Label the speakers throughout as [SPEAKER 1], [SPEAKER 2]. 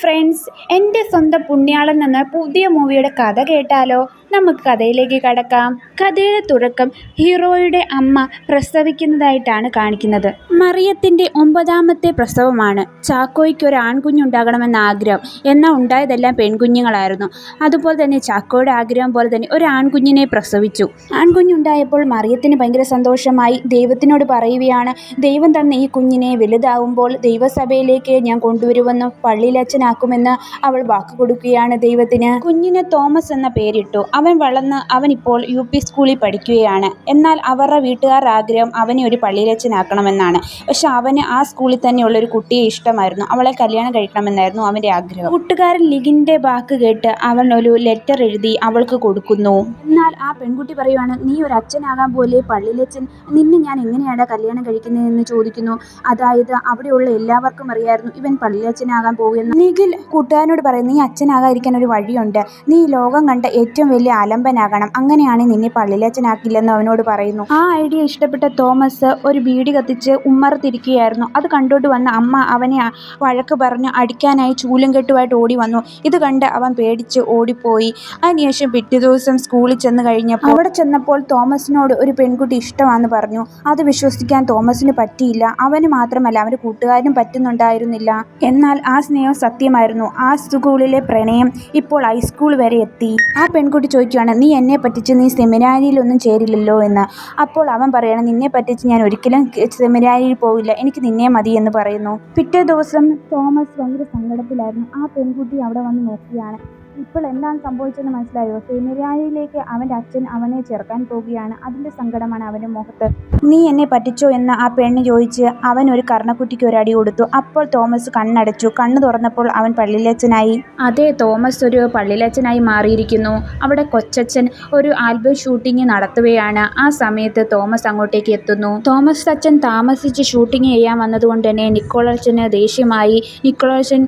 [SPEAKER 1] Friends എന്റെ സ്വന്തം പുണ്യാളൻ എന്ന പുതിയ മൂവിയുടെ കഥ കേട്ടാലോ? നമുക്ക് കഥയിലേക്ക് കടക്കാം. കഥയുടെ തുടക്കം ഹീറോയുടെ അമ്മ പ്രസവിക്കുന്നതായിട്ടാണ് കാണിക്കുന്നത്. മറിയത്തിന്റെ ഒമ്പതാമത്തെ പ്രസവമാണ്. ചാക്കോയ്ക്ക് ഒരു ആൺകുഞ്ഞുണ്ടാകണമെന്ന ആഗ്രഹം. എന്നാൽ ഉണ്ടായതെല്ലാം പെൺകുഞ്ഞുങ്ങളായിരുന്നു. അതുപോലെ തന്നെ ചാക്കോയുടെ ആഗ്രഹം പോലെ തന്നെ ഒരു ആൺകുഞ്ഞിനെ പ്രസവിച്ചു. ആൺകുഞ്ഞുണ്ടായപ്പോൾ മറിയത്തിന് ഭയങ്കര സന്തോഷമായി. ദൈവത്തിനോട് പറയുകയാണ് ദൈവം തന്ന ഈ കുഞ്ഞിനെ വലുതാവുമ്പോൾ ദൈവസഭയിലേക്ക് ഞാൻ കൊണ്ടുവരുമെന്നും പള്ളിയിലച്ഛനാക്കുമെന്ന് അവൾ വാക്ക് കൊടുക്കുകയാണ് ദൈവത്തിന്. കുഞ്ഞിന് തോമസ് എന്ന പേരിട്ടു. അവൻ വളർന്ന് അവൻ ഇപ്പോൾ യു പി സ്കൂളിൽ പഠിക്കുകയാണ്. എന്നാൽ അവരുടെ വീട്ടുകാരുടെ ആഗ്രഹം അവനെ ഒരു പള്ളിയിലച്ഛനാക്കണമെന്നാണ് പക്ഷെ അവന് ആ സ്കൂളിൽ തന്നെയുള്ള ഒരു കുട്ടിയെ ഇഷ്ടമായിരുന്നു. അവളെ കല്യാണം കഴിക്കണമെന്നായിരുന്നു അവന്റെ ആഗ്രഹം. കൂട്ടുകാരൻ ലിഗിന്റെ വാക്ക് കേട്ട് അവൻ ഒരു ലെറ്റർ എഴുതി അവൾക്ക് കൊടുക്കുന്നു. എന്നാൽ ആ പെൺകുട്ടി പറയുവാണ് നീ ഒരു അച്ഛനാകാൻ പോലെ പള്ളിയിലച്ഛൻ നിന്നെ ഞാൻ എങ്ങനെയാണ് കല്യാണം കഴിക്കുന്നതെന്ന് ചോദിക്കുന്നു. അതായത് അവിടെയുള്ള എല്ലാവർക്കും അറിയായിരുന്നു ഇവൻ പള്ളിയിലച്ഛനാകാൻ പോകുമെന്ന് നിഖിൽ കൂട്ടുകാരനോട് പറയുന്നു നീ അച്ഛനാകാതിരിക്കാൻ ഒരു വഴിയുണ്ട്. നീ ലോകം കണ്ട ഏറ്റവും വലിയ അലമ്പനാകണം അങ്ങനെയാണ് നിന്നെ പള്ളിയിലച്ചനാക്കില്ലെന്ന് അവനോട് പറയുന്നു. ആ ഐഡിയ ഇഷ്ടപ്പെട്ട തോമസ് ഒരു ബീഡി കത്തിച്ച് ഉമ്മറത്തിരിക്കുകയായിരുന്നു. അത് കണ്ടോട്ട് വന്ന അമ്മ അവനെ വഴക്ക് പറഞ്ഞ് അടിക്കാനായി ചൂലും കെട്ടുമായിട്ട് ഓടി വന്നു. ഇത് കണ്ട് അവൻ പേടിച്ച് ഓടിപ്പോയി. അതിനുശേഷം പിറ്റേ ദിവസം സ്കൂളിൽ ചെന്ന് കഴിഞ്ഞപ്പോൾ അവിടെ ചെന്നപ്പോൾ തോമസിനോട് ഒരു പെൺകുട്ടി ഇഷ്ടമാണെന്ന് പറഞ്ഞു. അത് വിശ്വസിക്കാൻ തോമസിന് പറ്റിയില്ല. അവന് മാത്രമല്ല അവന്റെ കൂട്ടുകാരനും പറ്റുന്നുണ്ടായിരുന്നില്ല. എന്നാൽ ആ സ്നേഹം സത്യമായിരുന്നു. ആ സ്കൂളിലെ പ്രണയം ഇപ്പോൾ ഹൈസ്കൂൾ വരെ എത്തി. ആ പെൺകുട്ടി ചോദിക്കുകയാണ് നീ എന്നെ പറ്റിച്ച് നീ സെമിനാരിയിലൊന്നും ചേരില്ലല്ലോ എന്ന്. അപ്പോൾ അവൻ പറയാണ് നിന്നെ പറ്റിച്ച് ഞാൻ ഒരിക്കലും സെമിനാരിയിൽ പോവില്ല. എനിക്ക് നിന്നെ മതി എന്ന് പറയുന്നു. പിറ്റേ ദിവസം തോമസ് ഭയങ്കര സങ്കടത്തിലായിരുന്നു. ആ പെൺകുട്ടി അവിടെ വന്ന് നോക്കിയാണ് ഇപ്പോൾ എന്താണ് സംഭവിച്ചതെന്ന് മനസ്സിലായോ? സെമിനാരിയിലേക്ക് അവന്റെ അച്ഛൻ അവനെ ചേർക്കാൻ പോവുകയാണ് അതിന്റെ സങ്കടമാണ് അവന്റെ മുഖത്ത്. നീ എന്നെ പറ്റിച്ചോ? എന്ന് ആ പെണ്ണ് ചോദിച്ച് അവൻ ഒരു കർണക്കുട്ടിക്ക് ഒരു അടി കൊടുത്തു. അപ്പോൾ തോമസ് കണ്ണടച്ചു. കണ്ണു തുറന്നപ്പോൾ അവൻ പള്ളിയിലച്ഛനായി. അതെ തോമസ് ഒരു പള്ളിയിലച്ഛനായി മാറിയിരിക്കുന്നു. അവിടെ കൊച്ചച്ഛൻ ഒരു ആൽബം ഷൂട്ടിംഗ് നടത്തുകയാണ്. ആ സമയത്ത് തോമസ് അങ്ങോട്ടേക്ക് എത്തുന്നു. തോമസ് അച്ഛൻ താമസിച്ച് ഷൂട്ടിംഗ് ചെയ്യാൻ വന്നതുകൊണ്ട് തന്നെ നിക്കോളച്ചന് ദേഷ്യമായി. നിക്കോളച്ചൻ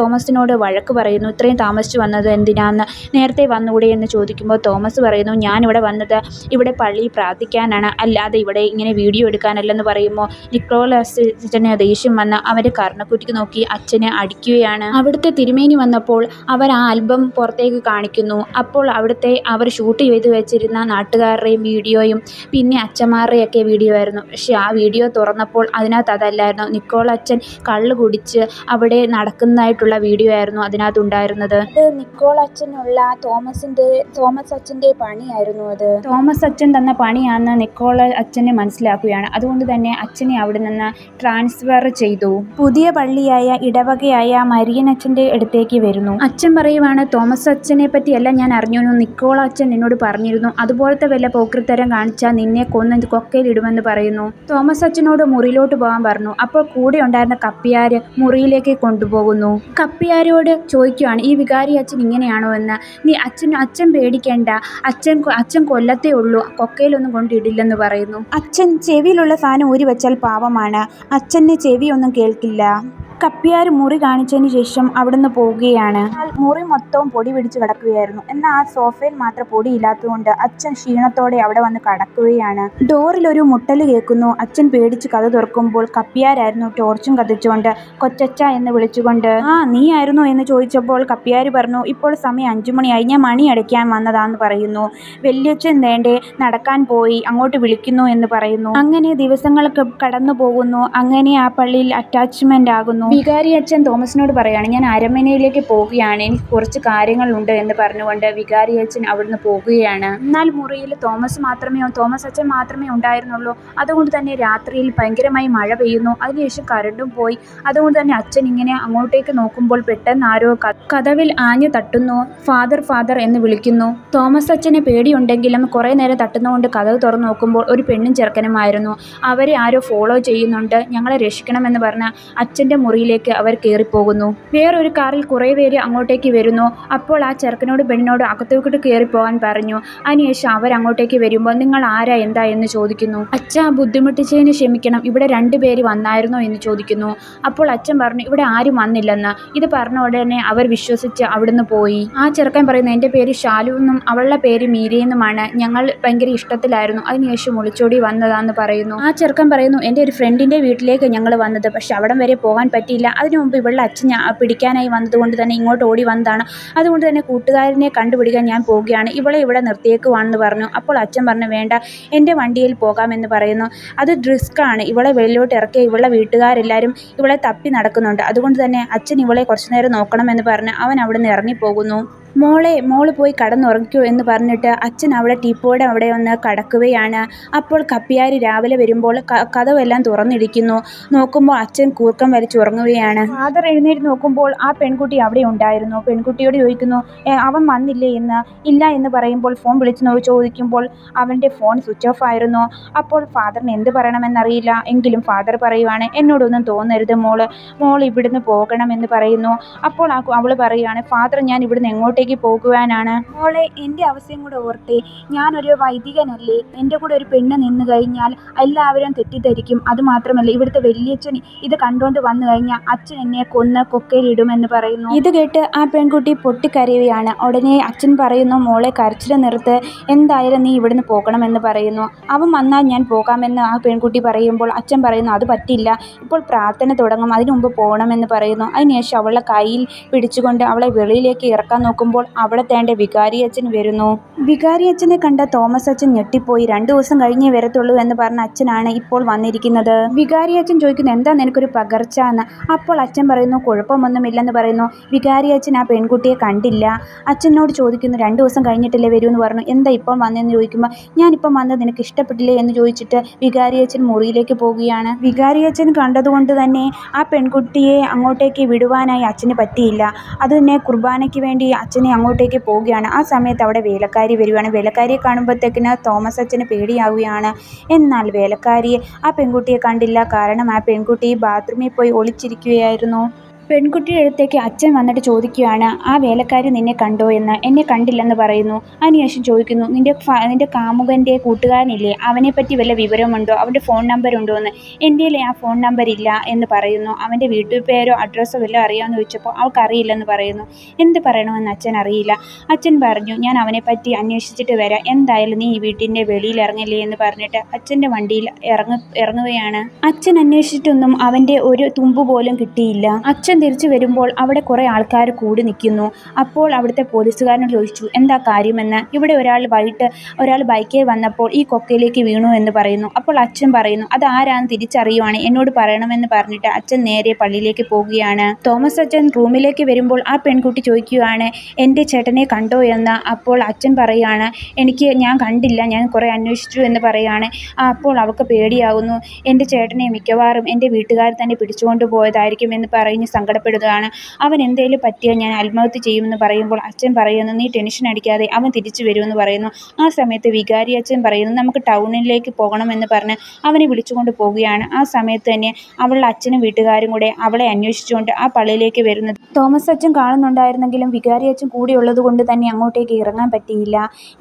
[SPEAKER 1] തോമസിനോട് വഴക്ക് പറയുന്നു. ഇത്രയും താമസിച്ചു വന്നത് എന്തിനാന്ന് നേരത്തെ വന്നുകൂടെ എന്ന് ചോദിക്കുമ്പോൾ തോമസ് പറയുന്നു ഞാനിവിടെ വന്നത് ഇവിടെ പള്ളി പ്രാർത്ഥിക്കാനാണ്. അല്ലാതെ ഇവിടെ ഇങ്ങനെ വീഡിയോ എടുക്കാനല്ലെന്ന് പറയുമ്പോൾ നിക്കോളസിന് ദേഷ്യം വന്ന് അവരെ കർണക്കുറ്റിക്ക് നോക്കി അച്ഛനെ അടിക്കുകയാണ്. അവിടുത്തെ തിരുമേനി വന്നപ്പോൾ അവർ ആ ആൽബം പുറത്തേക്ക് കാണിക്കുന്നു. അപ്പോൾ അവിടുത്തെ അവർ ഷൂട്ട് ചെയ്ത് വെച്ചിരുന്ന നാട്ടുകാരുടെയും വീഡിയോയും പിന്നെ അച്ഛന്മാരുടെയൊക്കെ വീഡിയോ ആയിരുന്നു. പക്ഷേ ആ വീഡിയോ തുറന്നപ്പോൾ അതിനകത്ത് അതല്ലായിരുന്നു. നിക്കോൾ അച്ഛൻ കള്ള് കുടിച്ച് അവിടെ നടക്കുന്നതായിട്ടുള്ള വീഡിയോ ആയിരുന്നു അതിനകത്ത് ഉണ്ടായിരുന്നത്. അത് നിക്കോൾ അച്ഛനുള്ള തോമസിന്റെ തോമസ് അച്ഛന്റെ പണിയായിരുന്നു അത്. തോമസ് അച്ഛൻ തന്ന പണിയാണെന്ന് നിക്കോൾ അച്ഛനെ മനസ്സിലാക്കുകയാണ്. അതുകൊണ്ട് തന്നെ അച്ഛനെ അവിടെ നിന്ന് ട്രാൻസ്ഫർ ചെയ്തു. പുതിയ പള്ളിയായ ഇടവകയായ മരിയൻ അച്ഛന്റെ അടുത്തേക്ക് വരുന്നു. അച്ഛൻ പറയുവാണ് തോമസ് അച്ഛനെ പറ്റിയല്ല ഞാൻ അറിഞ്ഞു നിക്കോൾ അച്ഛൻ എന്നോട് പറഞ്ഞിരുന്നു. അതുപോലത്തെ വല്ല പോക്രിത്തരം കാണിച്ചാൽ നിന്നെ കൊന്ന് കൊക്കയിലിടുമെന്ന് പറയുന്നു. തോമസ് അച്ഛനോട് മുറിയിലോട്ട് പോകാൻ പറഞ്ഞു. അപ്പോൾ കൂടെ ഉണ്ടായിരുന്ന കപ്പിയാര് മുറിയിലേക്ക് കൊണ്ടുപോകുന്നു. കപ്പിയാരോട് ചോദിക്കുവാണ് ഈ വികാരി അച്ഛൻ ഇങ്ങനെയാണോ എന്ന്. നീ അച്ഛൻ അച്ഛൻ പേടിക്കേണ്ട. അച്ഛൻ അച്ഛൻ കൊല്ലത്തേ ഉള്ളൂ. കൊക്കയിലൊന്നും കൊണ്ടിടില്ലെന്ന് പറയുന്നു. അച്ഛൻ ചെവിയിലുള്ള സാധനം ഊരി വെച്ചാൽ പാവമാണ്. അച്ഛന് ചെവിയൊന്നും കേൾക്കില്ല. കപ്പിയാർ മുറി കാണിച്ചതിന് ശേഷം അവിടുന്ന് പോവുകയാണ്. മുറി മൊത്തവും പൊടി പിടിച്ച് കിടക്കുകയായിരുന്നു. എന്നാൽ ആ സോഫയിൽ മാത്രം പൊടി ഇല്ലാത്തതുകൊണ്ട് അച്ഛൻ ക്ഷീണത്തോടെ അവിടെ വന്ന് കടക്കുകയാണ്. ഡോറിൽ ഒരു മുട്ടൽ കേൾക്കുന്നു. അച്ഛൻ പേടിച്ച് കഥ തുറക്കുമ്പോൾ കപ്പിയാരായിരുന്നു ടോർച്ചും കത്തിച്ചുകൊണ്ട് കൊച്ചച്ച എന്ന് വിളിച്ചുകൊണ്ട് ആ നീ ആയിരുന്നു എന്ന് ചോദിച്ചപ്പോൾ കപ്പിയാർ പറഞ്ഞു ഇപ്പോൾ സമയം അഞ്ചു മണിയായി. ഞാൻ മണി അടയ്ക്കാൻ വന്നതാന്ന് പറയുന്നു. വല്യച്ഛൻ വേണ്ടേ നടക്കാൻ പോയി അങ്ങോട്ട് വിളിക്കുന്നു എന്ന് പറയുന്നു. അങ്ങനെ ദിവസങ്ങൾ കടന്നു പോകുന്നു. അങ്ങനെ ആ പള്ളിയിൽ അറ്റാച്ച്മെന്റ് ആകുന്നു. വികാരി അച്ഛൻ തോമസിനോട് പറയാണ് ഞാൻ അരമനയിലേക്ക് പോവുകയാണ്. എനിക്ക് കുറച്ച് കാര്യങ്ങളുണ്ട് എന്ന് പറഞ്ഞുകൊണ്ട് വികാരി അച്ഛൻ അവിടുന്ന് പോകുകയാണ് എന്നാൽ മുറിയിൽ തോമസ് മാത്രമേ തോമസ് അച്ഛൻ മാത്രമേ ഉണ്ടായിരുന്നുള്ളൂ. അതുകൊണ്ട് തന്നെ രാത്രിയിൽ ഭയങ്കരമായി മഴ പെയ്യുന്നു. അതിനുശേഷം കരണ്ടും പോയി. അതുകൊണ്ട് തന്നെ അച്ഛൻ ഇങ്ങനെ അങ്ങോട്ടേക്ക് നോക്കുമ്പോൾ പെട്ടെന്ന് ആരോ കഥവിൽ ആഞ്ഞു തട്ടുന്നു. ഫാദർ ഫാദർ എന്ന് വിളിക്കുന്നു. തോമസ് അച്ഛന് പേടിയുണ്ടെങ്കിലും കുറേ നേരം തട്ടുന്നതുകൊണ്ട് കഥവ് തുറന്നു നോക്കുമ്പോൾ ഒരു പെണ്ണും ചെറുക്കനുമായിരുന്നു. അവരെ ആരോ ഫോളോ ചെയ്യുന്നുണ്ട്. ഞങ്ങളെ രക്ഷിക്കണമെന്ന് പറഞ്ഞ അച്ഛന്റെ മുറിയിലേക്ക് അവർ കയറിപ്പോകുന്നു. വേറൊരു കാറിൽ കുറേ പേര് അങ്ങോട്ടേക്ക് വരുന്നു. അപ്പോൾ ആ ചെറുക്കനോട് പെണ്ണിനോട് അകത്തോട്ട് കയറിപ്പോകാൻ പറഞ്ഞു. അതിനുശേഷം അവർ അങ്ങോട്ടേക്ക് വരുമ്പോൾ നിങ്ങൾ ആരാ? എന്താ? എന്ന് ചോദിക്കുന്നു. അച്ഛ ബുദ്ധിമുട്ടിച്ചതിന് ക്ഷമിക്കണം. ഇവിടെ രണ്ട് പേര് വന്നായിരുന്നോ എന്ന് ചോദിക്കുന്നു. അപ്പോൾ അച്ഛൻ പറഞ്ഞു ഇവിടെ ആരും വന്നില്ലെന്ന്. ഇത് പറഞ്ഞ ഉടനെ അവർ വിശ്വസിച്ച് അവിടുന്ന് പോയി. ആ ചെറുക്കൻ പറയുന്നു എന്റെ പേര് ഷാലു എന്നും അവളുടെ പേര് മീരയെന്നുമാണ് ഞങ്ങൾ ഭയങ്കര ഇഷ്ടത്തിലായിരുന്നു. അതിനുശേഷം ഒളിച്ചോടി വന്നതാന്ന് പറയുന്നു. ആ ചെറുക്കൻ പറയുന്നു എന്റെ ഒരു ഫ്രണ്ടിന്റെ വീട്ടിലേക്ക് ഞങ്ങൾ വന്നത്. പക്ഷെ അവിടം വരെ പോകാൻ പറ്റിയില്ല. അതിനു മുമ്പ് ഇവളുടെ അച്ഛൻ പിടിക്കാനായി വന്നതുകൊണ്ട് തന്നെ ഇങ്ങോട്ട് ഓടി വന്നതാണ്. അതുകൊണ്ട് തന്നെ കൂട്ടുകാരനെ കണ്ടുപിടിക്കാൻ ഞാൻ പോവുകയാണ്. ഇവളെ ഇവിടെ നിർത്തിയേക്കുവാണെന്ന് പറഞ്ഞു. അപ്പോൾ അച്ഛൻ പറഞ്ഞു വേണ്ട എന്റെ വണ്ടിയിൽ പോകാമെന്ന് പറയുന്നു. അത് റിസ്ക്കാണ്. ഇവളെ വെളിയിലോട്ട് ഇറക്കിയ ഇവളുടെ വീട്ടുകാരെല്ലാവരും ഇവളെ തപ്പി നടക്കുന്നുണ്ട്. അതുകൊണ്ട് തന്നെ അച്ഛൻ ഇവളെ കുറച്ചു നേരം നോക്കണമെന്ന് പറഞ്ഞ്. അവൻ അവിടെ നിന്ന് ഇറങ്ങിപ്പോകുന്നു മോളെ മോൾ പോയി കടന്നുറങ്ങിക്കോ എന്ന് പറഞ്ഞിട്ട് അച്ഛൻ അവിടെ ടീപ്പോയുടെ അവിടെ ഒന്ന് കടക്കുകയാണ്. അപ്പോൾ കപ്പിയാരി രാവിലെ വരുമ്പോൾ കഥവെല്ലാം തുറന്നിരിക്കുന്നു. നോക്കുമ്പോൾ അച്ഛൻ കൂർക്കം വലിച്ച് ഉറങ്ങുകയാണ്. ഫാദർ എഴുന്നേറ്റ് നോക്കുമ്പോൾ ആ പെൺകുട്ടി അവിടെ ഉണ്ടായിരുന്നു. പെൺകുട്ടിയോട് ചോദിക്കുന്നു "ഏ, അവൻ വന്നില്ലേ എന്ന്? ഇല്ല എന്ന് പറയുമ്പോൾ ഫോൺ വിളിച്ച് ചോദിക്കുമ്പോൾ അവന്റെ ഫോൺ സ്വിച്ച് ഓഫ് ആയിരുന്നു. അപ്പോൾ ഫാദറിന് എന്ത് പറയണമെന്നറിയില്ല. എങ്കിലും ഫാദർ പറയുവാണ് എന്നോടൊന്നും തോന്നരുത് മോൾ. മോൾ ഇവിടുന്ന് പോകണമെന്ന് പറയുന്നു. അപ്പോൾ അവൾ പറയുകയാണ് ഫാദർ ഞാൻ ഇവിടുന്ന് എങ്ങോട്ടേക്ക് പോകുവാനാണ്. മോളെ എന്റെ അവസ്ഥയും കൂടെ ഓർത്തേ. ഞാനൊരു വൈദികനല്ലേ. എന്റെ കൂടെ ഒരു പെണ്ണ് നിന്ന് കഴിഞ്ഞാൽ എല്ലാവരും തെറ്റിദ്ധരിക്കും. അതുമാത്രമല്ല ഇവിടുത്തെ വലിയച്ഛൻ ഇത് കണ്ടുകൊണ്ട് വന്നു കഴിഞ്ഞാൽ അച്ഛൻ എന്നെ കൊന്ന് കൊക്കയിലിടുമെന്ന് പറയുന്നു. ഇത് കേട്ട് ആ പെൺകുട്ടി പൊട്ടിക്കരയുകയാണ്. ഉടനെ അച്ഛൻ പറയുന്നു മോളെ കരച്ചിൽ നിർത്ത്. എന്തായാലും നീ ഇവിടുന്ന് പോകണമെന്ന് പറയുന്നു. അവൻ വന്നാൽ ഞാൻ പോകാമെന്ന് ആ പെൺകുട്ടി പറയുമ്പോൾ അച്ഛൻ പറയുന്നു അത് പറ്റില്ല. ഇപ്പോൾ പ്രാർത്ഥന തുടങ്ങും. അതിനു മുമ്പ് പോകണമെന്ന് പറയുന്നു. അതിനുശേഷം അവളെ കയ്യിൽ പിടിച്ചുകൊണ്ട് അവളെ വെളിയിലേക്ക് ഇറക്കാൻ നോക്കുമ്പോൾ അവിടെ തേണ്ട വികാരി അച്ഛൻ വരുന്നു. വികാരി അച്ഛനെ കണ്ട തോമസ് അച്ഛൻ ഞെട്ടിപ്പോയി. രണ്ടു ദിവസം കഴിഞ്ഞേ വരത്തുള്ളൂ എന്ന് പറഞ്ഞ അച്ഛനാണ് ഇപ്പോൾ വന്നിരിക്കുന്നത്. വികാരി അച്ഛൻ ചോദിക്കുന്നു എന്താ നിനക്കൊരു പകർച്ച എന്ന് അപ്പോൾ അച്ഛൻ പറയുന്നു കുഴപ്പമൊന്നുമില്ലെന്ന് പറയുന്നു. വികാരി അച്ഛൻ ആ പെൺകുട്ടിയെ കണ്ടില്ല. അച്ഛനോട് ചോദിക്കുന്നു രണ്ടു ദിവസം കഴിഞ്ഞിട്ടല്ലേ വരൂ എന്ന് പറഞ്ഞു. എന്താ ഇപ്പം വന്നതെന്ന് ചോദിക്കുമ്പോൾ ഞാനിപ്പം വന്നത് നിനക്ക് ഇഷ്ടപ്പെട്ടില്ലേ എന്ന് ചോദിച്ചിട്ട് വികാരി അച്ഛൻ മുറിയിലേക്ക് പോവുകയാണ്. വികാരി അച്ഛൻ കണ്ടതുകൊണ്ട് തന്നെ ആ പെൺകുട്ടിയെ അങ്ങോട്ടേക്ക് വിടുവാനായി അച്ഛന് പറ്റിയില്ല. അത് തന്നെ കുർബാനയ്ക്ക് വേണ്ടി അച്ഛനെ അങ്ങോട്ടേക്ക് പോവുകയാണ്. ആ സമയത്ത് അവിടെ വേലക്കാരി വരികയാണ് വേലക്കാരിയെ കാണുമ്പോഴത്തേക്കിന് തോമസ് അച്ഛന് പേടിയാവുകയാണ്. എന്നാൽ വേലക്കാരിയെ ആ പെൺകുട്ടിയെ കണ്ടില്ല. കാരണം ആ പെൺകുട്ടി ബാത്റൂമിൽ പോയി ഒളിച്ചിരിക്കുകയായിരുന്നു. പെൺകുട്ടിയുടെ അടുത്തേക്ക് അച്ഛൻ വന്നിട്ട് ചോദിക്കുകയാണ് ആ വേലക്കാരി നിന്നെ കണ്ടോ എന്ന്? എന്നെ കണ്ടില്ലെന്ന് പറയുന്നു. അതിനുശേഷം ചോദിക്കുന്നു നിന്റെ നിന്റെ കാമുകന്റെ കൂട്ടുകാരനില്ലേ? അവനെപ്പറ്റി വല്ല വിവരമുണ്ടോ? അവന്റെ ഫോൺ നമ്പർ ഉണ്ടോ എന്ന്? എന്റെ ആ ഫോൺ നമ്പർ ഇല്ല എന്ന് പറയുന്നു. അവന്റെ വീട്ടുപേരോ അഡ്രസ്സോ വല്ലതും അറിയാമെന്ന് ചോദിച്ചപ്പോൾ അവൾക്ക് അറിയില്ലെന്ന് പറയുന്നു. എന്ത് പറയണമെന്ന് അച്ഛൻ അറിയില്ല. അച്ഛൻ പറഞ്ഞു ഞാൻ അവനെപ്പറ്റി അന്വേഷിച്ചിട്ട് വരാം. എന്തായാലും നീ ഈ വീട്ടിന്റെ വെളിയിൽ ഇറങ്ങില്ലേ എന്ന് പറഞ്ഞിട്ട് അച്ഛന്റെ വണ്ടിയിൽ ഇറങ്ങ ഇറങ്ങുകയാണ്. അച്ഛൻ അന്വേഷിച്ചിട്ടൊന്നും അവന്റെ ഒരു തുമ്പ് പോലും കിട്ടിയില്ല. അച്ഛൻ തിരിച്ചു വരുമ്പോൾ അവിടെ കുറേ ആൾക്കാർ കൂടി നിൽക്കുന്നു. അപ്പോൾ അവിടുത്തെ പോലീസുകാരനോട് ചോദിച്ചു എന്താ കാര്യമെന്ന്? ഇവിടെ ഒരാൾ വൈകിട്ട് ഒരാൾ ബൈക്കിൽ വന്നപ്പോൾ ഈ കൊക്കയിലേക്ക് വീണു എന്ന് പറയുന്നു. അപ്പോൾ അച്ഛൻ പറയുന്നു അത് ആരാന്ന് തിരിച്ചറിയുവാണ്. എന്നോട് പറയണമെന്ന് പറഞ്ഞിട്ട് അച്ഛൻ നേരെ പള്ളിയിലേക്ക് പോവുകയാണ് തോമസ് അച്ഛൻ റൂമിലേക്ക് വരുമ്പോൾ ആ പെൺകുട്ടി ചോദിക്കുകയാണ് എന്റെ ചേട്ടനെ കണ്ടോ എന്ന്? അപ്പോൾ അച്ഛൻ പറയുകയാണ് എനിക്ക് ഞാൻ കണ്ടില്ല ഞാൻ കുറേ അന്വേഷിച്ചു എന്ന് പറയുകയാണ്. അപ്പോൾ അവൾക്ക് പേടിയാകുന്നു എന്റെ ചേട്ടനെ മിക്കവാറും എന്റെ വീട്ടുകാർ തന്നെ പിടിച്ചുകൊണ്ട് പോയതായിരിക്കും എന്ന് പറഞ്ഞ് സങ്കടപ്പെടുകയാണ്. അവൻ എന്തേലും പറ്റിയാൽ ഞാൻ ആത്മഹത്യ ചെയ്യുമെന്ന് പറയുമ്പോൾ അച്ഛൻ പറയുന്നു നീ ടെൻഷൻ അടിക്കാതെ അവൻ തിരിച്ചു വരുമെന്ന് പറയുന്നു. ആ സമയത്ത് വികാരി അച്ഛൻ പറയുന്നു നമുക്ക് ടൗണിലേക്ക് പോകണമെന്ന് പറഞ്ഞ് അവനെ വിളിച്ചുകൊണ്ട് പോവുകയാണ്. ആ സമയത്ത് തന്നെ അവളുടെ അച്ഛനും വീട്ടുകാരും കൂടെ അവളെ അന്വേഷിച്ചുകൊണ്ട് ആ പള്ളിയിലേക്ക് വരുന്നത്. തോമസ് അച്ഛൻ കാണുന്നുണ്ടായിരുന്നെങ്കിലും വികാരി അച്ഛൻ കൂടെ ഉള്ളതുകൊണ്ട് തന്നെ അങ്ങോട്ടേക്ക് ഇറങ്ങാൻ പറ്റിയില്ല.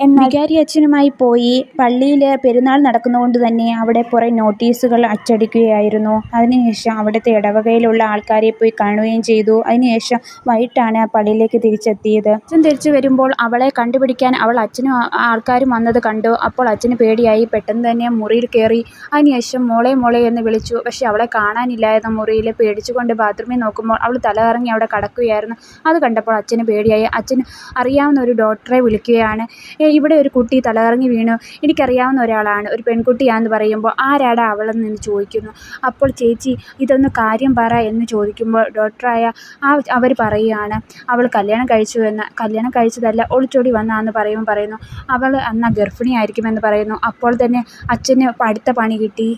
[SPEAKER 1] എന്നാൽ വികാരി അച്ഛനുമായി പോയി പള്ളിയിൽ പെരുന്നാൾ നടക്കുന്നതുകൊണ്ട് തന്നെ അവിടെ കുറേ നോട്ടീസുകൾ അച്ചടിക്കുകയായിരുന്നു. അതിനുശേഷം അവിടുത്തെ ഇടവകയിലുള്ള ആൾക്കാരെ പോയി കാണുകയും ചെയ്തു. അതിനുശേഷം വൈകിട്ടാണ് ആ പള്ളിയിലേക്ക് തിരിച്ചെത്തിയത്. അച്ഛൻ തിരിച്ചു വരുമ്പോൾ അവളെ കണ്ടുപിടിക്കാൻ അവൾ അച്ഛനും ആൾക്കാരും വന്നത് കണ്ടു. അപ്പോൾ അച്ഛന് പേടിയായി. പെട്ടെന്ന് തന്നെ മുറിയിൽ കയറി. അതിനുശേഷം മോളെ മോളെ എന്ന് വിളിച്ചു. പക്ഷെ അവളെ കാണാനില്ലായിരുന്നു മുറിയിൽ. പേടിച്ചുകൊണ്ട് ബാത്റൂമിൽ നോക്കുമ്പോൾ അവൾ തലകറങ്ങി അവിടെ കടക്കുകയായിരുന്നു. അത് കണ്ടപ്പോൾ അച്ഛന് പേടിയായി. അച്ഛൻ അറിയാവുന്ന ഒരു ഡോക്ടറെ വിളിക്കുകയാണ്. ഇവിടെ ഒരു കുട്ടി തലകറങ്ങി വീണു. എനിക്കറിയാവുന്ന ഒരാളാണ്. ഒരു പെൺകുട്ടിയാണെന്ന് പറയുമ്പോൾ ആരാടാ അവളെന്ന് ചോദിക്കുന്നു. അപ്പോൾ ചേച്ചി ഇതൊന്ന് കാര്യം പറ എന്ന് ചോദിക്കുമ്പോൾ ഡോക്ടറായ ആ അവർ പറയുകയാണ് അവൾ കല്യാണം കഴിച്ചു എന്ന് കല്യാണം കഴിച്ചതല്ല ഒളിച്ചോടി വന്നാന്ന് പറയുമ്പോൾ പറയുന്നു അവൾ അന്ന് ഗർഭിണിയായിരിക്കുമെന്ന് പറയുന്നു അപ്പോൾ തന്നെ അച്ഛന് പഠിത്ത പണി കിട്ടി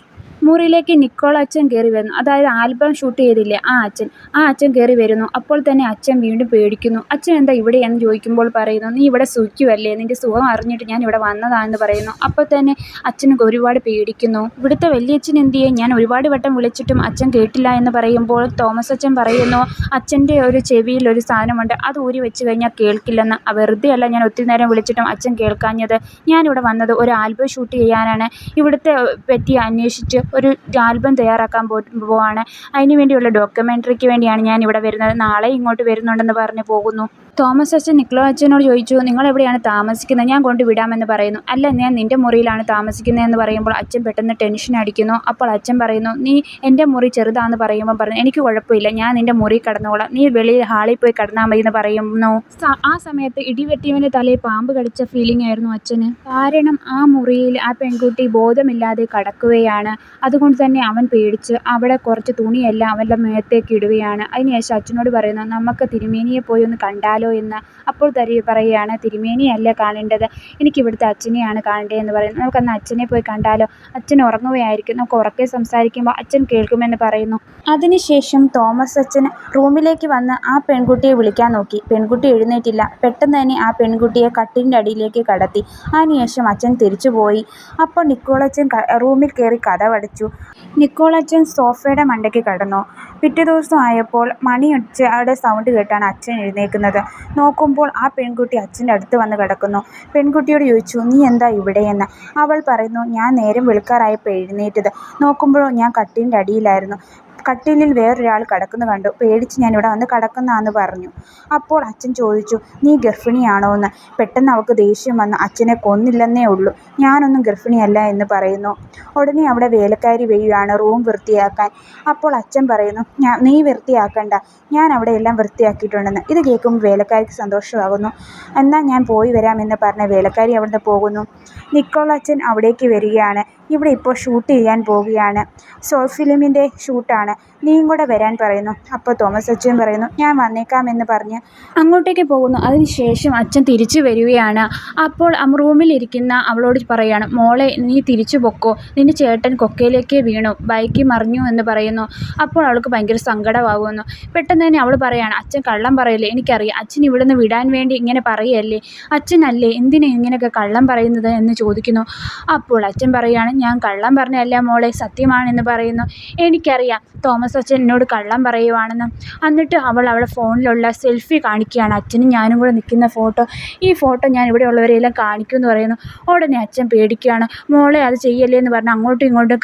[SPEAKER 1] മുറിയിലേക്ക് നിക്കോൾ അച്ഛൻ കയറി വരുന്നു. അതായത് ആൽബം ഷൂട്ട് ചെയ്തില്ലേ ആ അച്ഛൻ? ആ അച്ഛൻ കയറി വരുന്നു. അപ്പോൾ തന്നെ അച്ഛൻ വീണ്ടും പേടിക്കുന്നു. അച്ഛൻ എന്താ ഇവിടെ എന്ന് ചോദിക്കുമ്പോൾ പറയുന്നു നീ ഇവിടെ സുഖിക്കുമല്ലേ നിന്റെ സുഖം അറിഞ്ഞിട്ട് ഞാൻ ഇവിടെ വന്നതാണെന്ന് പറയുന്നു. അപ്പോൾ തന്നെ അച്ഛന് ഒരുപാട് പേടിക്കുന്നു. ഇവിടുത്തെ വലിയച്ഛൻ എന്ത് ചെയ്യും? ഞാൻ ഒരുപാട് വട്ടം വിളിച്ചിട്ടും അച്ഛൻ കേട്ടില്ല എന്ന് പറയുമ്പോൾ തോമസ് അച്ഛൻ പറയുന്നു അച്ഛന്റെ ഒരു ചെവിയിൽ ഒരു സാധനമുണ്ട്. അത് ഊരി വെച്ച് കഴിഞ്ഞാൽ കേൾക്കില്ലെന്ന്. വെറുതെ അല്ല ഞാൻ ഒത്തിരി നേരം വിളിച്ചിട്ടും അച്ഛൻ കേൾക്കാഞ്ഞത്. ഞാനിവിടെ വന്നത് ഒരു ആൽബം ഷൂട്ട് ചെയ്യാനാണ്. ഇവിടുത്തെ പറ്റി അന്വേഷിച്ച് ഒരു ആൽബം തയ്യാറാക്കാൻ പോവുകയാണ് അതിന് വേണ്ടിയുള്ള ഡോക്യുമെന്ററിക്ക് വേണ്ടിയാണ് ഞാൻ ഇവിടെ വരുന്നത്. നാളെ ഇങ്ങോട്ട് വരുന്നുണ്ടെന്ന് പറഞ്ഞു പോകുന്നു. തോമസ് അച്ഛൻ നിക്ലോ അച്ഛനോട് ചോദിച്ചു നിങ്ങൾ എവിടെയാണ് താമസിക്കുന്നത്? ഞാൻ കൊണ്ടുവിടാമെന്ന് പറയുന്നു. അല്ല ഞാൻ നിന്റെ മുറിയിലാണ് താമസിക്കുന്നതെന്ന് പറയുമ്പോൾ അച്ഛൻ പെട്ടെന്ന് ടെൻഷൻ അടിക്കുന്നു. അപ്പോൾ അച്ഛൻ പറയുന്നു നീ എന്റെ മുറി ചെറുതാണെന്ന് പറയുമ്പോൾ പറഞ്ഞു എനിക്ക് കുഴപ്പമില്ല ഞാൻ നിന്റെ മുറി കടന്നോളാം. നീ വെളിയിൽ ഹാളിൽ പോയി കടന്നാൽ മതി എന്ന് പറയുന്നു. ആ സമയത്ത് ഇടിവെട്ടിയവന്റെ തലയിൽ പാമ്പ് കടിച്ച ഫീലിംഗ് ആയിരുന്നു അച്ഛന്. കാരണം ആ മുറിയിൽ ആ പെൺകുട്ടി ബോധമില്ലാതെ കടക്കുകയാണ്. അതുകൊണ്ട് തന്നെ അവൻ പേടിച്ച് അവിടെ കുറച്ച് തുണിയെല്ലാം അവന്റെ മേത്തേക്ക് ഇടുകയാണ്. അതിനുശേഷം അച്ഛനോട് പറയുന്നു നമുക്ക് തിരുമേനിയെ പോയി ഒന്ന് കണ്ടാലോ? എന്ന് അപ്പോൾ തരി പറയുകയാണ് തിരുമേനിയല്ല കാണേണ്ടത്. എനിക്കിവിടുത്തെ അച്ഛനെയാണ് കാണേണ്ടത് എന്ന് പറയുന്നത് നമുക്കന്ന് അച്ഛനെ പോയി കണ്ടാലോ? അച്ഛൻ ഉറങ്ങുകയായിരിക്കും നമുക്ക് ഉറക്കെ സംസാരിക്കുമ്പോൾ അച്ഛൻ കേൾക്കുമെന്ന് പറയുന്നു. അതിനുശേഷം തോമസ് അച്ഛൻ റൂമിലേക്ക് വന്ന് ആ പെൺകുട്ടിയെ വിളിക്കാൻ നോക്കി. പെൺകുട്ടി എഴുന്നേറ്റില്ല. പെട്ടെന്ന് തന്നെ ആ പെൺകുട്ടിയെ കട്ടിലിന്റെ അടിയിലേക്ക് കടത്തി. അതിനുശേഷം അച്ഛൻ തിരിച്ചുപോയി അപ്പോൾ നിക്കോളച്ചൻ റൂമിൽ കയറി കതകടച്ചു നിക്കോളച്ചൻ സോഫയുടെ മണ്ടയ്ക്ക് കടന്നു. പിറ്റേ ദിവസം ആയപ്പോൾ മണിയൊച്ചയുടെ സൗണ്ട് കേട്ടാണ് അച്ഛൻ എഴുന്നേൽക്കുന്നത്. നോക്കുമ്പോൾ ആ പെൺകുട്ടി അച്ഛന്റെ അടുത്ത് വന്ന് കിടക്കുന്നു. പെൺകുട്ടിയോട് ചോദിച്ചു നീ എന്താ ഇവിടെയെന്ന് അവൾ പറയുന്നു ഞാൻ നേരം വെളുക്കാറായപ്പോൾ എഴുന്നേറ്റത്. നോക്കുമ്പോഴോ ഞാൻ കട്ടിലിന്റെ അടിയിലായിരുന്നു. കട്ടിലിൽ വേറൊരാൾ കിടക്കുന്നത് കണ്ടു. പേടിച്ച് ഞാൻ ഇവിടെ വന്ന് കിടക്കുന്നതാന്ന് പറഞ്ഞു. അപ്പോൾ അച്ഛൻ ചോദിച്ചു നീ ഗർഭിണിയാണോ എന്ന് പെട്ടെന്ന് അവൾക്ക് ദേഷ്യം വന്നു. അച്ഛനെ കൊന്നില്ലെന്നേ ഉള്ളൂ. ഞാനൊന്നും ഗർഭിണിയല്ല എന്ന് പറയുന്നു. ഉടനെ അവിടെ വേലക്കാരി വരികയാണ് റൂം വൃത്തിയാക്കാൻ. അപ്പോൾ അച്ഛൻ പറയുന്നു ഞാൻ നീ വൃത്തിയാക്കണ്ട. ഞാൻ അവിടെ എല്ലാം വൃത്തിയാക്കിയിട്ടുണ്ടെന്ന്. ഇത് കേൾക്കുമ്പോൾ വേലക്കാരിക്ക് സന്തോഷമാകുന്നു. എന്നാൽ ഞാൻ പോയി വരാമെന്ന് പറഞ്ഞ വേലക്കാരി അവിടുന്ന് പോകുന്നു. നിക്കോളച്ചൻ അവിടേക്ക് വരികയാണ്. ഇവിടെ ഇപ്പോൾ ഷൂട്ട് ചെയ്യാൻ പോവുകയാണ്. ഷോർട്ട് ഫിലിമിന്റെ ഷൂട്ടാണ്. നീയും കൂടെ വരാൻ പറയുന്നു. അപ്പോൾ തോമസ് അച്ഛൻ പറയുന്നു ഞാൻ വന്നേക്കാമെന്ന് പറഞ്ഞ് അങ്ങോട്ടേക്ക് പോകുന്നു. അതിനുശേഷം അച്ഛൻ തിരിച്ചു വരികയാണ്. അപ്പോൾ റൂമിലിരിക്കുന്ന അവളോട് പറയുകയാണ് മോളെ നീ തിരിച്ചു പൊക്കോ. നിന്റെ ചേട്ടൻ കൊക്കയിലേക്ക് വീണു. ബൈക്കിൽ മറിഞ്ഞു എന്ന് പറയുന്നു. അപ്പോൾ അവൾക്ക് ഭയങ്കര സങ്കടമാകുന്നു പെട്ടെന്ന് തന്നെ അവൾ പറയാണ് അച്ഛൻ കള്ളം പറയല്ലേ? എനിക്കറിയാം. അച്ഛൻ ഇവിടുന്ന് വിടാൻ വേണ്ടി ഇങ്ങനെ പറയല്ലേ? അച്ഛനല്ലേ എന്തിനാ ഇങ്ങനെയൊക്കെ കള്ളം പറയുന്നത്? എന്ന് ചോദിക്കുന്നു. അപ്പോൾ അച്ഛൻ പറയുകയാണ് ഞാൻ കള്ളം പറഞ്ഞല്ല മോളെ സത്യമാണെന്ന് പറയുന്നു. എനിക്കറിയാം. തോമസ് അച്ഛൻ എന്നോട് കള്ളം പറയുവാണെന്ന്. എന്നിട്ട് അവൾ അവളെ ഫോണിലുള്ള സെൽഫി കാണിക്കുകയാണ്. അച്ഛനും ഞാനും കൂടെ നിൽക്കുന്ന ഫോട്ടോ. ഈ ഫോട്ടോ ഞാൻ ഇവിടെ ഉള്ളവരെല്ലാം കാണിക്കും എന്ന് പറയുന്നു. ഉടനെ അച്ഛൻ പേടിക്കുകയാണ്. മോളെ അത് ചെയ്യല്ലേ എന്ന് പറഞ്ഞ് അങ്ങോട്ടും ഇങ്ങോട്ടും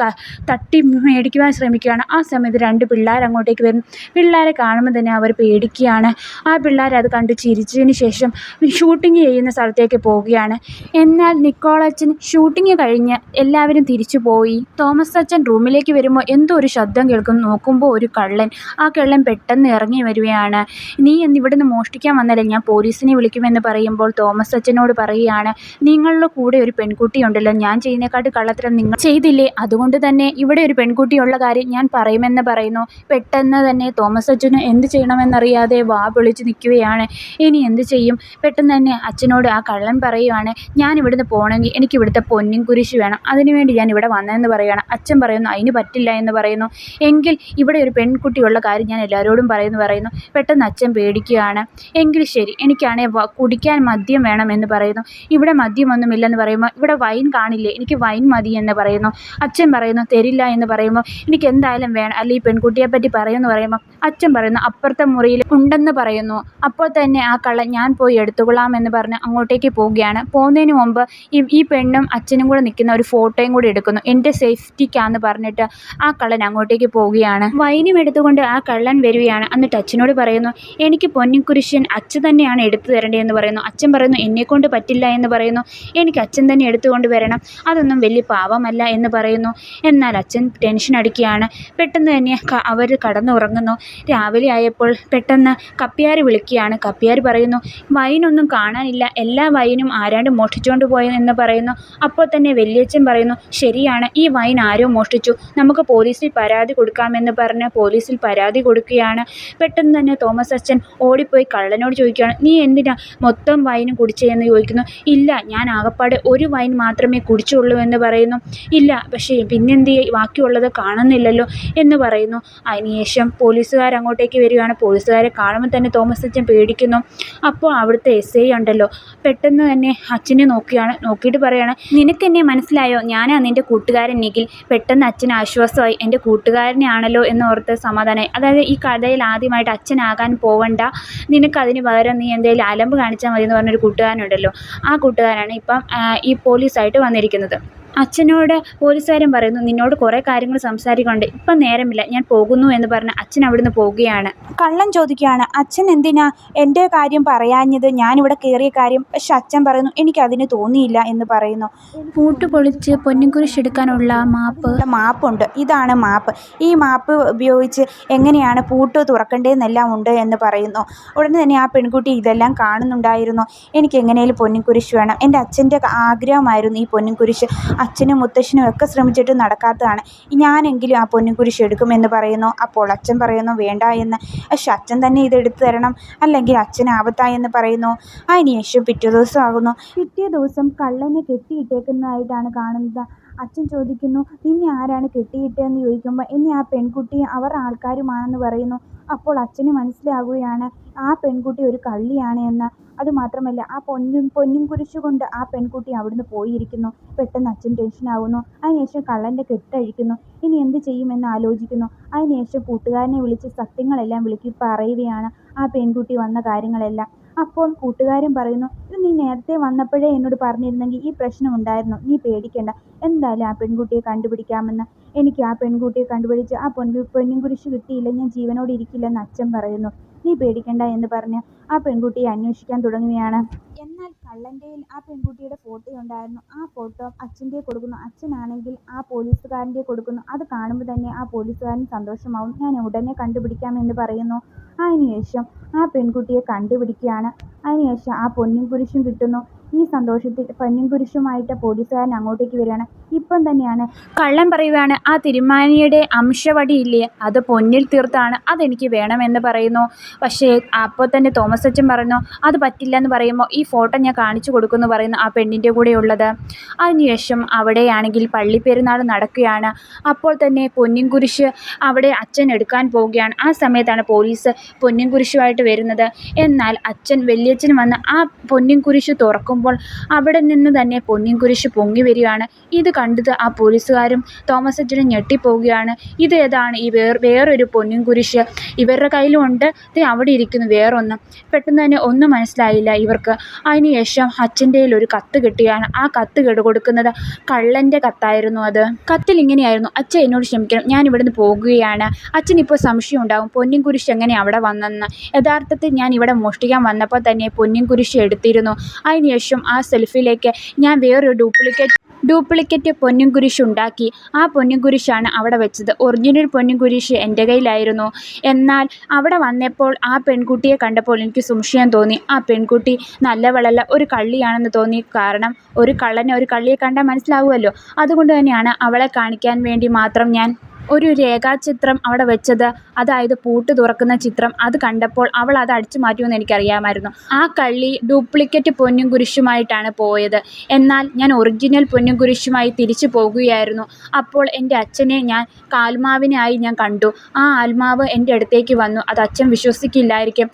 [SPEAKER 1] തട്ടി മേടിക്കുവാൻ ശ്രമിക്കുകയാണ്. ആ സമയത്ത് രണ്ട് പിള്ളേർ അങ്ങോട്ടേക്ക് വരുന്നു. പിള്ളേരെ കാണുമ്പോൾ തന്നെ അവർ പേടിക്കുകയാണ്. ആ പിള്ളേർ അത് കണ്ട് ചിരിച്ചതിന് ശേഷം ഷൂട്ടിംഗ് ചെയ്യുന്ന സ്ഥലത്തേക്ക് പോവുകയാണ്. എന്നാൽ നിക്കോളച്ചൻ ഷൂട്ടിംഗ് കഴിഞ്ഞ് എല്ലാവരും തിരിച്ചു പോയി. തോമസ് അച്ഛൻ റൂമിലേക്ക് വരുമ്പോൾ എന്തോ ഒരു ശബ്ദം കേൾക്കും നോക്കുമ്പോൾ ഒരു കള്ളൻ. ആ കള്ളൻ പെട്ടെന്ന് ഇറങ്ങി വരികയാണ്. നീ എന്ന് ഇവിടുന്ന് മോഷ്ടിക്കാൻ വന്നല്ലേ ഞാൻ പോലീസിനെ വിളിക്കുമെന്ന് പറയുമ്പോൾ തോമസ് അച്ഛനോട് പറയുകയാണ്. നിങ്ങളുടെ കൂടെ ഒരു പെൺകുട്ടി ഉണ്ടല്ലോ. ഞാൻ ചെയ്യുന്നേക്കാട്ട് കള്ളത്തരം നിങ്ങൾ ചെയ്തില്ലേ? അതുകൊണ്ട് തന്നെ ഇവിടെ ഒരു പെൺകുട്ടിയുള്ള കാര്യം ഞാൻ പറയുമെന്ന് പറയുന്നു. പെട്ടെന്ന് തന്നെ തോമസ് അച്ഛന് എന്ത് ചെയ്യണമെന്നറിയാതെ വാ പൊളിച്ച് നിൽക്കുകയാണ്. ഇനി എന്ത് ചെയ്യും? പെട്ടെന്ന് തന്നെ അച്ഛനോട് ആ കള്ളൻ പറയുവാണ്. ഞാൻ ഇവിടുന്ന് പോകണമെങ്കിൽ എനിക്ക് ഇവിടുത്തെ പൊന്നിൻ കുരിശ് വേണം. അതിനുവേണ്ടി ഞാൻ ഇവിടെ വന്നതെന്ന് പറയുകയാണ്. അച്ഛൻ പറയുന്നു അതിന് പറ്റില്ല എന്ന് പറയുന്നു. എങ്കിൽ ഇവിടെ ഒരു പെൺകുട്ടിയുള്ള കാര്യം ഞാൻ എല്ലാവരോടും പറയുന്നു പറയുന്നു പെട്ടെന്ന് അച്ഛൻ പേടിക്കുകയാണ്. എങ്കിൽ ശരി എനിക്കാണേ കുടിക്കാൻ മദ്യം വേണമെന്ന് പറയുന്നു. ഇവിടെ മദ്യമൊന്നുമില്ലെന്ന് പറയുമ്പോൾ ഇവിടെ വൈൻ കാണില്ലേ എനിക്ക് വൈൻ മതി എന്ന് പറയുന്നു. അച്ഛൻ പറയുന്നു തരില്ല എന്ന് പറയുമ്പോൾ എനിക്ക് എന്തായാലും വേണം. അല്ലെ ഈ പെൺകുട്ടിയെ പറ്റി പറയുമെന്ന് പറയുമ്പോൾ അച്ഛൻ പറയുന്നു അപ്പുറത്തെ മുറിയിൽ ഉണ്ടെന്ന് പറയുന്നു. അപ്പോൾ തന്നെ ആ കള്ളൻ ഞാൻ പോയി എടുത്തുകൊള്ളാം എന്ന് പറഞ്ഞ് അങ്ങോട്ടേക്ക് പോവുകയാണ്. പോകുന്നതിന് മുമ്പ് ഈ ഈ പെണ്ണും അച്ഛനും കൂടെ നിൽക്കുന്ന ഒരു ഫോട്ടോയും കൂടി എടുക്കുന്നു. എന്റെ സേഫ്റ്റിക്കാന്ന് പറഞ്ഞിട്ട് ആ കള്ളൻ അങ്ങോട്ടേക്ക് പോവുകയാണ്. വൈനും എടുത്തുകൊണ്ട് ആ കള്ളൻ വരികയാണ്. എന്നിട്ട് അച്ഛനോട് പറയുന്നു എനിക്ക് പൊന്നിക്കുരിശൻ അച്ഛൻ തന്നെയാണ് എടുത്തു തരേണ്ടതെന്ന് പറയുന്നു. അച്ഛൻ പറയുന്നു എന്നെക്കൊണ്ട് പറ്റില്ല എന്ന് പറയുന്നു. എനിക്ക് അച്ഛൻ തന്നെ എടുത്തുകൊണ്ട് വരണം. അതൊന്നും വലിയ പാവമല്ല എന്ന് പറയുന്നു. എന്നാൽ അച്ഛൻ ടെൻഷൻ അടിക്കുകയാണ്. പെട്ടെന്ന് തന്നെ അവർ കടന്നുറങ്ങുന്നു. രാവിലെ ആയപ്പോൾ പെട്ടെന്ന് കപ്പ്യാർ വിളിക്കുകയാണ്. കപ്പ്യാർ പറയുന്നു വൈനൊന്നും കാണാനില്ല. എല്ലാ വൈനും ആരാണ്ട് മോഷ്ടിച്ചുകൊണ്ട് പോയെന്ന് പറയുന്നു. അപ്പോൾ തന്നെ വലിയച്ഛൻ പറയുന്നു ശരിയാണ്. ഈ വൈൻ ആരോ മോഷ്ടിച്ചു. നമുക്ക് പോലീസിൽ പരാതി കൊടുക്കാമെന്ന് പറഞ്ഞ് പോലീസിൽ പരാതി കൊടുക്കുകയാണ്. പെട്ടെന്ന് തന്നെ തോമസ് അച്ഛൻ ഓടിപ്പോയി കള്ളനോട് ചോദിക്കുകയാണ് നീ എന്തിനാ മൊത്തം വൈനും കുടിച്ചതെന്ന് ചോദിക്കുന്നു. ഇല്ല ഞാൻ ആകപ്പാടെ ഒരു വൈൻ മാത്രമേ കുടിച്ചുള്ളൂ എന്ന് പറയുന്നു. ഇല്ല പക്ഷേ പിന്നെന്ത് ബാക്കിയുള്ളത് കാണുന്നില്ലല്ലോ എന്ന് പറയുന്നു. അതിനുശേഷം പോലീസുകാർ അങ്ങോട്ടേക്ക് വരികയാണ്. പോലീസുകാരെ കാണുമ്പോൾ തന്നെ തോമസ് അച്ഛൻ പേടിക്കുന്നു. അപ്പോൾ അവിടുത്തെ എസ് ഐ ഉണ്ടല്ലോ. പെട്ടെന്ന് തന്നെ അച്ഛനെ നോക്കുകയാണ്. നോക്കിയിട്ട് പറയുകയാണ് നിനക്ക് എന്നെ മനസ്സിലായോ? ഞാനാ നിന്റെ കൂട്ടുകാരൻ നിഖിൽ. പെട്ടെന്ന് അച്ഛൻ ആശ്വാസമായി. എന്റെ കൂട്ടുകാരനെ ആണല്ലോ എന്ന് ഓർത്ത് സമാധാനമായി അതായത് ഈ കഥയിൽ ആദ്യമായിട്ട് അച്ഛനാകാൻ പോവണ്ട. നിനക്ക് അതിന് പകരം നീ എന്തെങ്കിലും അലമ്പ് കാണിച്ചാൽ മതി എന്ന് പറഞ്ഞൊരു കൂട്ടുകാരനുണ്ടല്ലോ. ആ കൂട്ടുകാരാണ് ഇപ്പം ഈ പോലീസായിട്ട് വന്നിരിക്കുന്നത്. അച്ഛനോട് പോലീസുകാരൻ പറയുന്നു. നിന്നോട് കുറേ കാര്യങ്ങൾ സംസാരിക്കാനുണ്ട്. ഇപ്പം നേരമില്ല. ഞാൻ പോകുന്നു എന്ന് പറഞ്ഞ് അച്ഛൻ അവിടുന്ന് പോവുകയാണ്. കള്ളൻ ചോദിക്കുകയാണ്. അച്ഛൻ എന്തിനാ എന്റെ കാര്യം പറയാഞ്ഞത്? ഞാനിവിടെ കയറിയ കാര്യം പക്ഷെ അച്ഛൻ പറയുന്നു എനിക്കതിന് തോന്നിയില്ല എന്ന് പറയുന്നു. പൂട്ട് പൊളിച്ച് പൊന്നിക്കുരിശ് എടുക്കാനുള്ള മാപ്പ്. മാപ്പുണ്ട്. ഇതാണ് മാപ്പ്. ഈ മാപ്പ് ഉപയോഗിച്ച് എങ്ങനെയാണ് പൂട്ട് തുറക്കേണ്ടതെന്നെല്ലാം ഉണ്ട് എന്ന് പറയുന്നു. ഉടനെ തന്നെ ആ പെൺകുട്ടി ഇതെല്ലാം കാണുന്നുണ്ടായിരുന്നു. എനിക്ക് എങ്ങനെയും പൊന്നിക്കുരിശ് വേണം. എന്റെ അച്ഛന്റെ ആഗ്രഹമായിരുന്നു ഈ പൊന്നിക്കുരിശ് അച്ഛനും മുത്തശ്ശനും ഒക്കെ ശ്രമിച്ചിട്ട് നടക്കാത്തതാണ്. ഞാനെങ്കിലും ആ പൊന്നിക്കുരിശ് എടുക്കുമെന്ന് പറയുന്നു. അപ്പോൾ അച്ഛൻ പറയുന്നു വേണ്ട എന്ന്. പക്ഷെ അച്ഛൻ തന്നെ ഇത് എടുത്തു തരണം. അല്ലെങ്കിൽ അച്ഛൻ ആപത്തായെന്ന് പറയുന്നു. യേശു പിറ്റേ ദിവസം ആകുന്നു പിറ്റേ ദിവസം കള്ളനെ കെട്ടിയിട്ടേക്കുന്നതായിട്ടാണ് കാണുന്നത്. അച്ഛൻ ചോദിക്കുന്നു ഇനി ആരാണ് കെട്ടിയിട്ടതെന്ന് ചോദിക്കുമ്പോൾ ഇനി ആ പെൺകുട്ടി അവർ ആൾക്കാരുമാണെന്ന് പറയുന്നു. അപ്പോൾ അച്ഛന് മനസ്സിലാകുകയാണ് ആ പെൺകുട്ടി ഒരു കള്ളിയാണ് എന്ന് അതുമാത്രമല്ല ആ പൊന്നും പൊന്നും കുരിശ് കൊണ്ട് ആ പെൺകുട്ടി അവിടുന്ന് പോയിരിക്കുന്നു. പെട്ടെന്ന് അച്ഛൻ ടെൻഷനാകുന്നു അതിനുശേഷം കള്ളന്റെ കെട്ടഴിക്കുന്നു. ഇനി എന്ത് ചെയ്യുമെന്ന് ആലോചിക്കുന്നു. അതിനുശേഷം കൂട്ടുകാരനെ വിളിച്ച് സത്യങ്ങളെല്ലാം വിളിക്കി പറയുകയാണ് ആ പെൺകുട്ടി വന്ന കാര്യങ്ങളെല്ലാം. അപ്പോൾ കൂട്ടുകാരൻ പറയുന്നു ഇത് നീ നേരത്തെ വന്നപ്പോഴേ എന്നോട് പറഞ്ഞിരുന്നെങ്കിൽ ഈ പ്രശ്നം ഉണ്ടായിരുന്നു. നീ പേടിക്കേണ്ട. എന്തായാലും ആ പെൺകുട്ടിയെ കണ്ടുപിടിക്കാമെന്ന്. എനിക്ക് ആ പെൺകുട്ടിയെ കണ്ടുപിടിച്ച് ആ പൊന്നു പൊന്നും കുരിശ് കിട്ടിയില്ല. ഞാൻ ജീവനോടെ ഇരിക്കില്ലെന്ന് അച്ഛൻ പറയുന്നു. നീ പേടിക്കണ്ട എന്ന് പറഞ്ഞ് ആ പെൺകുട്ടിയെ അന്വേഷിക്കാൻ തുടങ്ങുകയാണ്. എന്നാൽ കള്ളന്റെയിൽ ആ പെൺകുട്ടിയുടെ ഫോട്ടോ ഉണ്ടായിരുന്നു. ആ ഫോട്ടോ അച്ഛന്റെ കൊടുക്കുന്നു. അച്ഛനാണെങ്കിൽ ആ പോലീസുകാരന്റെ കൊടുക്കുന്നു. അത് കാണുമ്പോൾ തന്നെ ആ പോലീസുകാരൻ സന്തോഷമാവും. ഞാൻ ഉടനെ കണ്ടുപിടിക്കാമെന്ന് പറയുന്നു. അതിനുശേഷം ആ പെൺകുട്ടിയെ കണ്ടുപിടിക്കുകയാണ്. അതിനുശേഷം ആ പൊന്നും കുരിശും കിട്ടുന്നു. ഈ സന്തോഷത്തിൽ പൊന്നും കുരിശുമായിട്ട് പോലീസുകാരൻ അങ്ങോട്ടേക്ക് വരികയാണ്. ഇപ്പം തന്നെയാണ് കള്ളൻ പറയുകയാണ് ആ തിരുമാനിയുടെ അംശവടി ഇല്ലേ? അത് പൊന്നിൽ തീർത്താണ്. അതെനിക്ക് വേണമെന്ന് പറയുന്നു. പക്ഷേ അപ്പോൾ തന്നെ തോമസ് അച്ഛൻ പറഞ്ഞു അത് പറ്റില്ല എന്ന് പറയുമ്പോൾ ഈ ഫോട്ടോ ഞാൻ കാണിച്ചു കൊടുക്കുമെന്ന് പറയുന്ന ആ പെണ്ണിന്റെ കൂടെ ഉള്ളത് അതിനുശേഷം അവിടെയാണെങ്കിൽ പള്ളിപ്പെരുന്നാൾ നടക്കുകയാണ്. അപ്പോൾ തന്നെ പൊന്നിൻകുരിശ് അവിടെ അച്ഛൻ എടുക്കാൻ പോവുകയാണ്. ആ സമയത്താണ് പോലീസ് പൊന്നിൻകുരിശുമായിട്ട് വരുന്നത്. എന്നാൽ അച്ഛൻ വലിയച്ഛൻ വന്ന് ആ പൊന്നിൻകുരിശ് തുറക്കുമ്പോൾ അവിടെ നിന്ന് തന്നെ പൊന്നിൻകുരിശ് പൊങ്ങി വരികയാണ്. ഇത് കണ്ടത് ആ പോലീസുകാരും തോമസ് അച്ഛനും ഞെട്ടിപ്പോവുകയാണ്. ഇത് ഏതാണ്? ഈ വേർ വേറൊരു പൊന്നിൻകുരിശ്. ഇവരുടെ കയ്യിലുമുണ്ട് ദേ അവിടെ ഇരിക്കുന്നു വേറൊന്ന്. പെട്ടെന്ന് തന്നെ ഒന്നും മനസ്സിലായില്ല ഇവർക്ക്. അതിനുശേഷം അച്ഛന്റെ ഒരു കത്ത് കിട്ടുകയാണ് ആ കത്ത് കെടു കൊടുക്കുന്നത് കള്ളന്റെ കത്തായിരുന്നു അത്. കത്തിൽ ഇങ്ങനെയായിരുന്നു. അച്ഛൻ എന്നോട് ക്ഷമിക്കണം ഞാൻ ഇവിടുന്ന് പോകുകയാണ്. അച്ഛൻ ഇപ്പോൾ സംശയം ഉണ്ടാകും പൊന്നിൻ കുരിശ് എങ്ങനെ അവിടെ വന്നെന്ന്. യഥാർത്ഥത്തിൽ ഞാൻ ഇവിടെ മോഷ്ടിക്കാൻ വന്നപ്പോൾ തന്നെ പൊന്നിൻ കുരിശ് എടുത്തിരുന്നു. അതിനുശേഷം ആ സെൽഫിലേക്ക് ഞാൻ വേറൊരു ഡ്യൂപ്ലിക്കേറ്റ് ഡ്യൂപ്ലിക്കേറ്റ് പൊന്നും കുരിശ് ഉണ്ടാക്കി. ആ പൊന്നും കുരിശാണ് അവിടെ വെച്ചത്. ഒറിജിനൽ പൊന്നും കുരിശ് എന്റെ കയ്യിലായിരുന്നു. എന്നാൽ അവിടെ വന്നപ്പോൾ ആ പെൺകുട്ടിയെ കണ്ടപ്പോൾ എനിക്ക് സംശയം തോന്നി. ആ പെൺകുട്ടി നല്ലവളല്ല ഒരു കള്ളിയാണെന്ന് തോന്നി. കാരണം ഒരു കള്ളനെ ഒരു കള്ളിയെ കണ്ടാൽ മനസ്സിലാവുമല്ലോ. അതുകൊണ്ട് തന്നെയാണ് അവളെ കാണിക്കാൻ വേണ്ടി മാത്രം ഞാൻ ഒരു രേഖാചിത്രം അവിടെ വെച്ചത്. അതായത് പൂട്ട് തുറക്കുന്ന ചിത്രം. അത് കണ്ടപ്പോൾ അവൾ അത് അടിച്ചു മാറ്റുമെന്ന് എനിക്കറിയാമായിരുന്നു. ആ കള്ളി ഡ്യൂപ്ലിക്കേറ്റ് പൊന്നും കുരിശുമായിട്ടാണ് പോയത്. എന്നാൽ ഞാൻ ഒറിജിനൽ പൊന്നും കുരിശുമായി തിരിച്ചു പോകുകയായിരുന്നു. അപ്പോൾ എന്റെ അച്ഛനെ ഞാൻ കാൽമാവിനായി ഞാൻ കണ്ടു. ആ ആത്മാവ് എന്റെ അടുത്തേക്ക് വന്നു. അത് അച്ഛൻ വിശ്വസിക്കില്ലായിരിക്കും.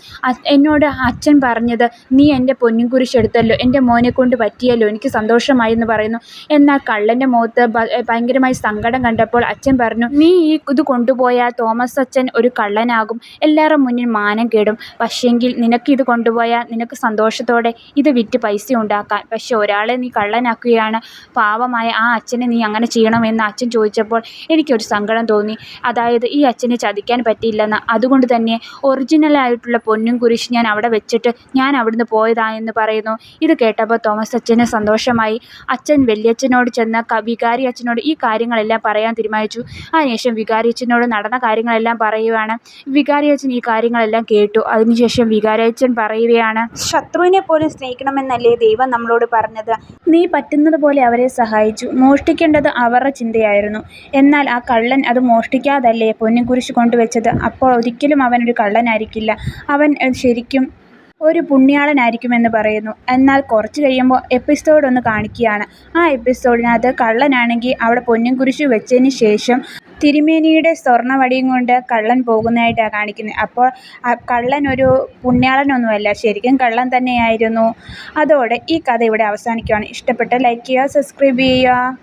[SPEAKER 1] എന്നോട് അച്ഛൻ പറഞ്ഞത് നീ എന്റെ പൊന്നും കുരിശ് എടുത്തല്ലോ എന്റെ മോനെ കൊണ്ട് പറ്റിയല്ലോ. എനിക്ക് സന്തോഷമായി എന്ന് പറയുന്നു. എന്നാൽ കള്ളന്റെ മുഖത്ത് ഭയങ്കരമായി സങ്കടം കണ്ടപ്പോൾ അച്ഛൻ പറഞ്ഞു നീ ഈ ഇത് കൊണ്ടുപോയാൽ തോമസ് അച്ഛൻ ഒരു കള്ളനാകും. എല്ലാവരുടെ മുന്നിൽ മാനം കെടും. പക്ഷേങ്കിൽ നിനക്ക് ഇത് കൊണ്ടുപോയാൽ നിനക്ക് സന്തോഷത്തോടെ ഇത് വിറ്റ് പൈസ ഉണ്ടാക്കാം പക്ഷെ ഒരാളെ നീ കള്ളനാക്കുകയാണ്. പാവമായ ആ അച്ഛനെ നീ അങ്ങനെ ചെയ്യണമെന്ന് അച്ഛൻ ചോദിച്ചപ്പോൾ എനിക്കൊരു സങ്കടം തോന്നി. അതായത് ഈ അച്ഛനെ ചതിക്കാൻ പറ്റിയില്ലെന്ന്. അതുകൊണ്ട് തന്നെ ഒറിജിനലായിട്ടുള്ള പൊന്നും കുരിശ് ഞാൻ അവിടെ വെച്ചിട്ട് ഞാൻ അവിടുന്ന് പോയതാ എന്ന് പറയുന്നു. ഇത് കേട്ടപ്പോൾ തോമസ് അച്ഛന് സന്തോഷമായി. അച്ഛൻ വലിയച്ഛനോട് ചെന്ന വികാരി അച്ഛനോട് ഈ കാര്യങ്ങളെല്ലാം പറയാൻ തീരുമാനിച്ചു. അതിനുശേഷം വികാരി അച്ഛനോട് നടന്ന കാര്യങ്ങളെല്ലാം പറയുകയാണ് വികാരി അച്ഛൻ ഈ കാര്യങ്ങളെല്ലാം കേട്ടു. അതിനുശേഷം വികാരി അച്ഛൻ പറയുകയാണ് ശത്രുവിനെ പോലും സ്നേഹിക്കണമെന്നല്ലേ ദൈവം നമ്മളോട് പറഞ്ഞത്? നീ പറ്റുന്നത് പോലെ അവരെ സഹായിച്ചു. മോഷ്ടിക്കേണ്ടത് അവരുടെ ചിന്തയായിരുന്നു. എന്നാൽ ആ കള്ളൻ അത് മോഷ്ടിക്കാതല്ലേ പൊന്നുകുരിശ് കൊണ്ടുവച്ചത്? അപ്പോൾ ഒരിക്കലും അവനൊരു കള്ളനായിരിക്കില്ല. അവൻ ശരിക്കും ഒരു പുണ്യാളനായിരിക്കുമെന്ന് പറയുന്നു. എന്നാൽ കുറച്ച് കഴിയുമ്പോൾ എപ്പിസോഡ് ഒന്ന് കാണിക്കുകയാണ്. ആ എപ്പിസോഡിനകത്ത് കള്ളനാണെങ്കിൽ അവിടെ പൊന്നും കുരിശു വെച്ചതിന് ശേഷം തിരുമേനിയുടെ സ്വർണവടിയും കൊണ്ട് കള്ളൻ പോകുന്നതായിട്ടാണ് കാണിക്കുന്നത്. അപ്പോൾ കള്ളൻ ഒരു പുണ്യാളനൊന്നുമല്ല ശരിക്കും കള്ളൻ തന്നെയായിരുന്നു. അതോടെ ഈ കഥ ഇവിടെ അവസാനിക്കുകയാണ്. ഇഷ്ടപ്പെട്ട ലൈക്ക് ചെയ്യുക സബ്സ്ക്രൈബ് ചെയ്യുക.